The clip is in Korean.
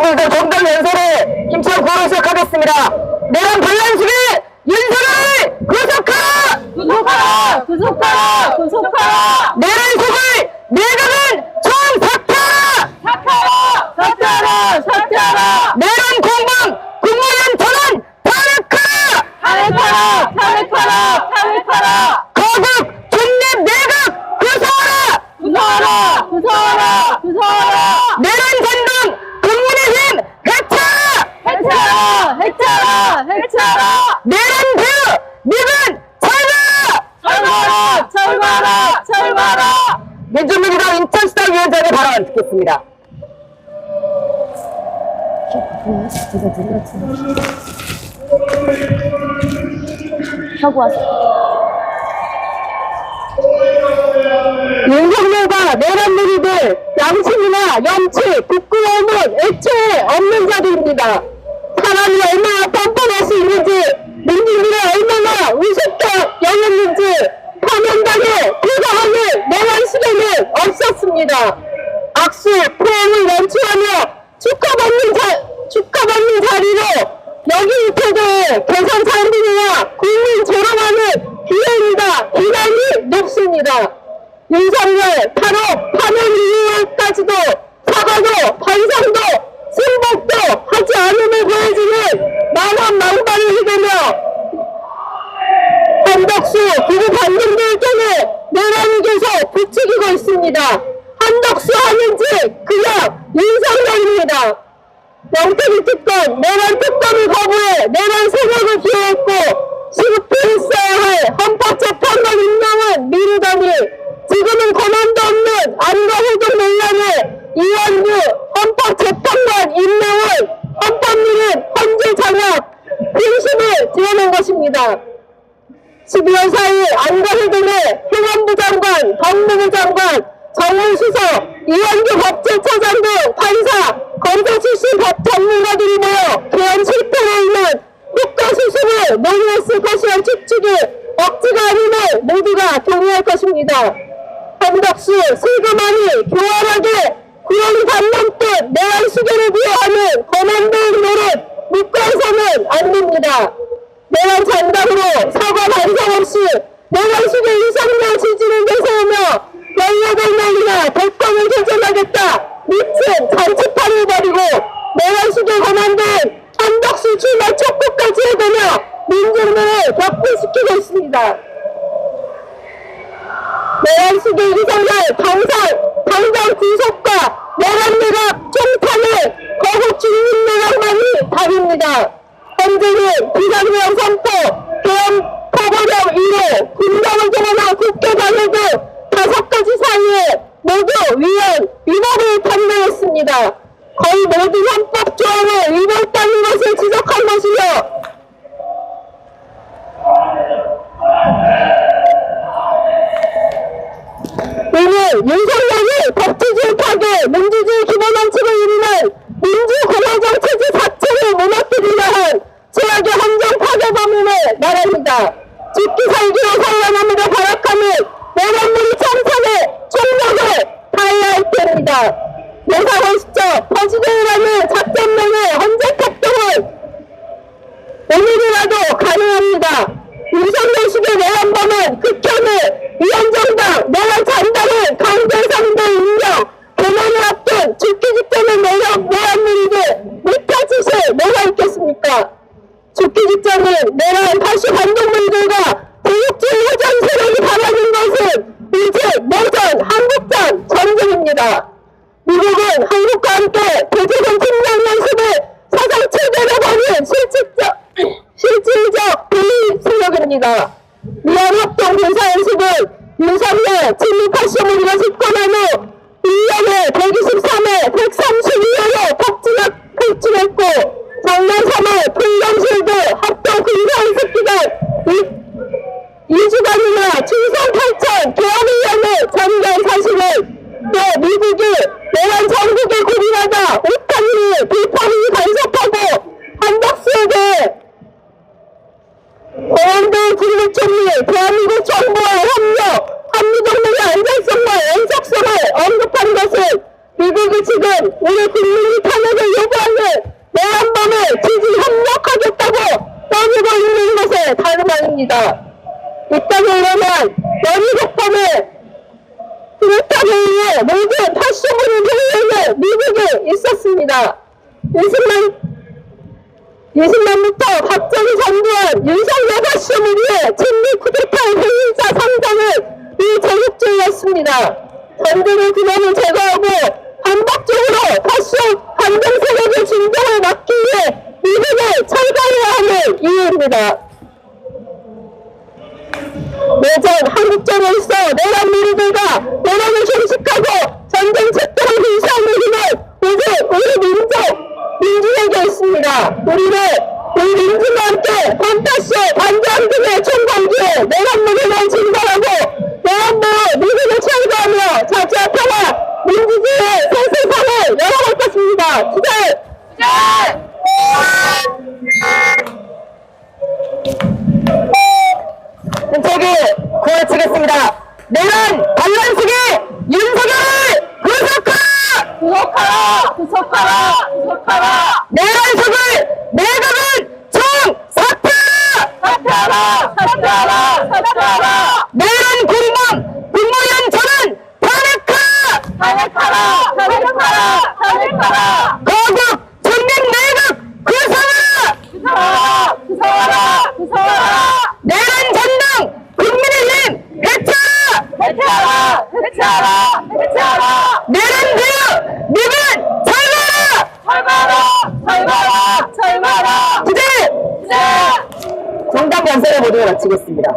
모두들 건강 연설에 힘써 구호를 시작하겠습니다. 내란 반란식의 윤석열을 구속하라! 구속하라! 구속하라! 구속하라! 내란 속을 내각은 총사퇴하라! 사퇴하라! 사퇴하라! 사퇴하라! 내란 공방 국무위원 전원 탄핵하라! 탄핵하라! 탄핵하라! 탄핵하라! 거국 중립 내각 구속하라! 구속하라! 구속하라! 구속하라! 내란 국민의힘 해체하라! 해체하라! 해체하라! 내란 배우 미군 철거하라! 철거하라! 철거하라! 철거하라! 민주민주당 인천시당 위원장의 발언 듣겠습니다. 윤석열과 내란 누리들 양심이나 염치, 부끄러움은 애초에 없는 자들입니다. 사람이 얼마나 뻔뻔할 수 있는지 민주주의가 얼마나 우습게 영했는지 파면당에 불가하는 내란 시대는 없었습니다. 악수, 포옹을 연출하며 축하받는 자, 축하받는 자리로 여기 태도에 계산 장군이나 국민 조롱하는 비난이다, 비난이 높습니다. 윤석열 8억 파면 이후까지도 사과도 반성도 승복도 하지 않음을 보여주는 만원 망발을 휘두며 한덕수 그리고 반등들에게는 계속 부추기고 있습니다. 한덕수 하는지 그냥 윤석열입니다. 영태기 특권, 내란 특권을 거부해 내란 세력을 기여했고 시급히 있어야 할 헌법재판관 임명은 미루다니 지금은 권한도 없는 안가회동 논란에 이완규 헌법재판관 임명은 헌법리는 헌재 장악, 빙심을 드러낸 것입니다. 12월 4일 안가회동에 행안부 장관, 법무부 장관, 정무수석, 이완규 법제처장 등 판사, 검사 출신 법 전문가들이 모여 개헌 실패로 인한 국가 수습을 논의했을 것이란 추측이 억지가 아님을 모두가 동의할 것입니다. 한덕수, 슬그머니, 교활하게 구형이 반 넘듯 내란 시대를 부여하는 권한대행 노릇 묵과해서는 안 됩니다. 내란 장담으로 사과 반성 없이 내란 시대 이상의 지지를 내세우며 18명이나 대권을 도전하겠다 미친 잔치판을 벌이고 내란 시대 권한대행 한덕수 출마 촉구까지 해대며 민중들을 격분시키고 있습니다. 내란 시대 이성을 당장, 당장 구속과 내란 내각 총탄을 거국 중립 내각만이 답입니다. 현재는 비상령 선포, 계엄 포고령 1호, 군정을 동원한 국회 방해 등 다섯 가지 사이에 모두 위헌, 위법을 판명했습니다. 거의 모든 헌법 조항을 위법다는 것을 지적한 것이며 이는 윤석열이 법치주의 파괴, 민주주의 기본 원칙을 이루는 민주공화정 체제 자체를 무너뜨리려 한 최악의 헌정 파괴 범인을 말합니다. 죽기 살기로 살아남으려 발악하는 내란물이 참선의 총력을 다해야 할 때입니다. 내사원시적 버지대라는 작전명의 헌재 폭동은 오늘이라도 가능합니다. 윤석열식의 내란범은 극혐을 위원정당 내란 잔당을 강대상대 인정 개명을 앞둔 죽기 직전의 내란 못할 짓을 뭐가 있겠습니까? 죽기 직전은 내란 다시 반동물들과 대륙주의 회전 세력이 바라는 것은 이제 내전 한국전 전쟁입니다. 미국은 한국과 함께 대제전 침략 연습을 사상 최대로 벌인 실질적, 실질적 대의 세력입니다. 미얀합동 군사연습은 윤석열 친미파시문이가 집권한 후 1년에 123회, 132회로 폭진했, 폭진했고 작년 3월 풍경실드 요구한 것은 미국이 지금 우리 국민이 탄핵을 요구하는 내한범에 지지 협력하겠다고 떠들고 있는 것에 다름 아닙니다. 입당으로만 연희국범을 그렇다고 위해 모든 파쇼분을 회의에는 미국에 있었습니다. 20만, 20만부터 박정희 정부한 윤석열 파쇼을 위해 진리 쿠데타 회의자 상당은이 제국주의였습니다. 전쟁의 기념을 제거하고 반복적으로 파쇼 반동 세력의 진동을 막기 위해 미국에 철거해야 하는 이유입니다. 내전 한국전에서 내란 민들과 내란을 종식하고 전쟁 책도를 인수하는 힘은 오직 우리 민족, 민주에게 있습니다. 우리는 우리 민주와 함께 반타쇼, 반대항 등의 총광기에 내란 무기를 진발하고 내란부로 미국을 철거하며 자주와 평화, 민주주의의 새 세상을 열어갈 것입니다. 투자! 저기 구호치겠습니다. 내란 반란식의 윤석열을 구속하라! 구속하라! 구속하라! 구속하라! 내란식을 내각은 총 사퇴하라! 사퇴하라! 사퇴하라! 사퇴하라! 내란 공무원 국무위원 전원 탄핵하라! 탄핵하라! 탄핵하라! 탄핵하라! 거국 전면 내각 구성하라! 구성하라! 구성하라! 구성하라! 내란 전당 국민의힘 해체하라! 해체하라! 해체하라! 해체하라! 내란 대유 미군 철거하라! 철거하라! 철거하라! 부대 네! 정당 연설을 모두 마치겠습니다.